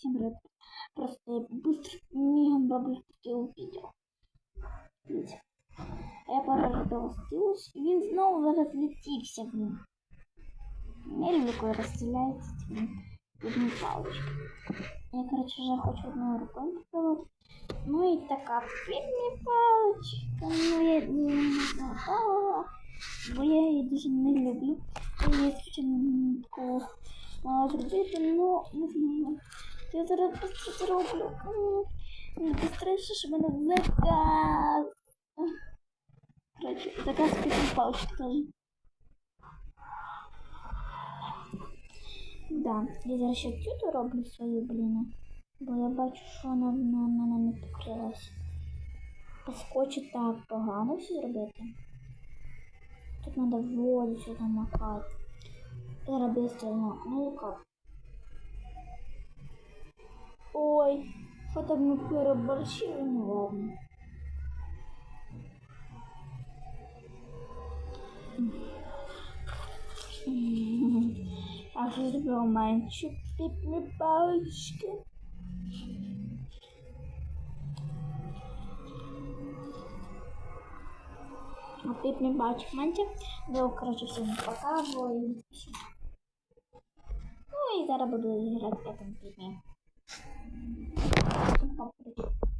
Всем привет. Просто я быстро мигом роблю скіл відео. Дивіться. А Я переробила скілус, і він знову розлетівся, блін. Не люблю, коли розстріляється цими людьми палички. Я, короче, вже хочу одною рукою попробувати. Ну і така півні паличка. Ну я не знала, бо я її дуже не люблю. Я її звичайно такого мала зробити, но не знаю. Я зараз просто зроблю. М, Мені страшно, що мене заказ. Короче, заказ півні палички теж. Да, я зараз ще цю роблю свою, блін. Бо я бачу, що вона в мене не покрилась. Поскочить так погано все зробити. Тут треба воду сюди макати. Зараз быстро, ну как? Ой, что-то мы переборщили, ну ладно. А що зробив мальчик піпні палички? А піпні палички мальчик. Я, короче, всім показую. Ну і зараз буду грати в этом піпні. property.